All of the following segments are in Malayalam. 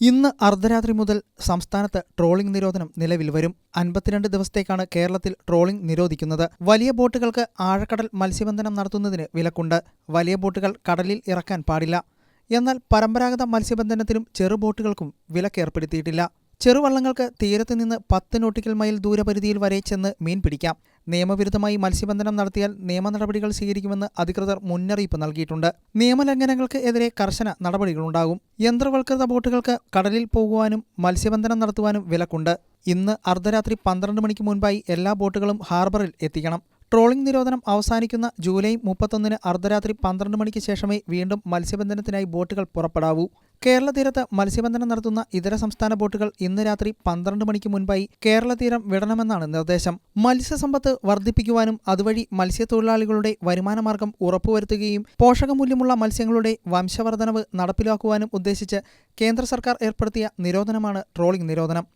ഇന്ന് അർദ്ധരാത്രി മുതൽ സംസ്ഥാനത്ത് ട്രോളിംഗ് നിരോധനം നിലവിൽ വരും. അൻപത്തിരണ്ട് ദിവസത്തേക്കാണ് കേരളത്തിൽ ട്രോളിംഗ് നിരോധിക്കുന്നത്. വലിയ ബോട്ടുകൾക്ക് ആഴക്കടൽ മത്സ്യബന്ധനം നടത്തുന്നതിന് വിലക്കുണ്ട്. വലിയ ബോട്ടുകൾ കടലിൽ ഇറക്കാൻ പാടില്ല. എന്നാൽ പരമ്പരാഗത മത്സ്യബന്ധനത്തിനും ചെറുബോട്ടുകൾക്കും വിലക്കേർപ്പെടുത്തിയിട്ടില്ല. ചെറുവള്ളങ്ങൾക്ക് തീരത്ത് നിന്ന് പത്ത് നോട്ടിക്കൽ മൈൽ ദൂരപരിധിയിൽ വരെ ചെന്ന് മീൻ പിടിക്കാം. നിയമവിരുദ്ധമായി മത്സ്യബന്ധനം നടത്തിയാൽ നിയമ നടപടികൾ സ്വീകരിക്കുമെന്ന് അധികൃതർ മുന്നറിയിപ്പ് നൽകിയിട്ടുണ്ട്. നിയമലംഘനങ്ങൾക്ക് എതിരെ കർശന നടപടികളുണ്ടാകും. യന്ത്രവൽകൃത ബോട്ടുകൾക്ക് കടലിൽ പോകുവാനും മത്സ്യബന്ധനം നടത്തുവാനും വിലക്കുണ്ട്. ഇന്ന് അർദ്ധരാത്രി പന്ത്രണ്ട് മണിക്ക് മുൻപായി എല്ലാ ബോട്ടുകളും ഹാർബറിൽ എത്തിക്കണം. ട്രോളിംഗ് നിരോധനം അവസാനിക്കുന്ന ജൂലൈ മുപ്പത്തൊന്നിന് അർദ്ധരാത്രി പന്ത്രണ്ട് മണിക്ക് ശേഷമേ വീണ്ടും മത്സ്യബന്ധനത്തിനായി ബോട്ടുകൾ പുറപ്പെടാവൂ. കേരള തീരത്ത് മത്സ്യബന്ധനം നടത്തുന്ന ഇതര സംസ്ഥാന ബോട്ടുകൾ ഇന്ന് രാത്രി പന്ത്രണ്ട് മണിക്ക് മുൻപായി കേരള തീരം വിടണമെന്നാണ് നിർദ്ദേശം. മത്സ്യസമ്പത്ത് വർദ്ധിപ്പിക്കുവാനും അതുവഴി മത്സ്യത്തൊഴിലാളികളുടെ വരുമാനമാർഗം ഉറപ്പുവരുത്തുകയും പോഷകമൂല്യമുള്ള മത്സ്യങ്ങളുടെ വംശവർദ്ധനവ് നടപ്പിലാക്കുവാനും ഉദ്ദേശിച്ച് കേന്ദ്ര സർക്കാർ ഏർപ്പെടുത്തിയ നിരോധനമാണ് ട്രോളിംഗ് നിരോധനം.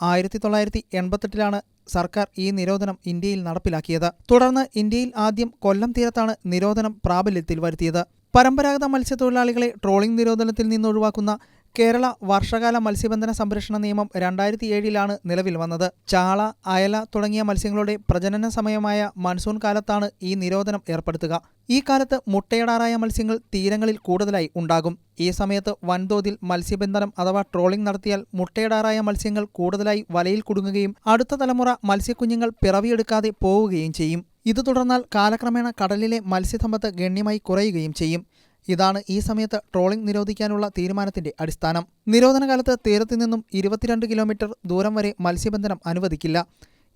ആയിരത്തി തൊള്ളായിരത്തി എൺപത്തെട്ടിലാണ് സർക്കാർ ഈ നിരോധനം ഇന്ത്യയിൽ നടപ്പിലാക്കിയത്. തുടർന്ന് ഇന്ത്യയിൽ ആദ്യം കൊല്ലം തീരത്താണ് നിരോധനം പ്രാബല്യത്തിൽ വരുത്തിയത്. പരമ്പരാഗത മത്സ്യത്തൊഴിലാളികളെ ട്രോളിംഗ് നിരോധനത്തിൽ നിന്ന് ഒഴിവാക്കുന്ന കേരള വർഷകാല മത്സ്യബന്ധന സംരക്ഷണ നിയമം രണ്ടായിരത്തി ഏഴിലാണ് നിലവിൽ വന്നത്. ചാള അയല തുടങ്ങിയ മത്സ്യങ്ങളുടെ പ്രജനന സമയമായ മൺസൂൺ കാലത്താണ് ഈ നിരോധനം ഏർപ്പെടുത്തുക. ഈ കാലത്ത് മുട്ടയിടാറായ മത്സ്യങ്ങൾ തീരങ്ങളിൽ കൂടുതലായി ഉണ്ടാകും. ഈ സമയത്ത് വൻതോതിൽ മത്സ്യബന്ധനം അഥവാ ട്രോളിംഗ് നടത്തിയാൽ മുട്ടയിടാറായ മത്സ്യങ്ങൾ കൂടുതലായി വലയിൽ കുടുങ്ങുകയും അടുത്ത തലമുറ മത്സ്യക്കുഞ്ഞുങ്ങൾ പിറവിയെടുക്കാതെ പോവുകയും ചെയ്യും. ഇത് തുടർന്നാൽ കാലക്രമേണ കടലിലെ മത്സ്യസമ്പത്ത് ഗണ്യമായി കുറയുകയും ചെയ്യും. ഇതാണ് ഈ സമയത്ത് ട്രോളിംഗ് നിരോധിക്കാനുള്ള തീരുമാനത്തിന്റെ അടിസ്ഥാനം. നിരോധനകാലത്ത് തീരത്തു നിന്നും ഇരുപത്തിരണ്ട് കിലോമീറ്റർ ദൂരം വരെ മത്സ്യബന്ധനം അനുവദിക്കില്ല.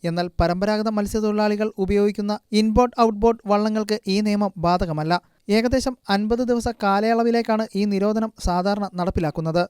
എന്നാൽ പരമ്പരാഗത മത്സ്യത്തൊഴിലാളികൾ ഉപയോഗിക്കുന്ന ഇൻബോട്ട് ഔട്ട്ബോട്ട് വള്ളങ്ങൾക്ക് ഈ നിയമം ബാധകമല്ല. ഏകദേശം അൻപത് ദിവസ കാലയളവിലേക്കാണ് ഈ നിരോധനം സാധാരണ നടപ്പിലാക്കുന്നത്.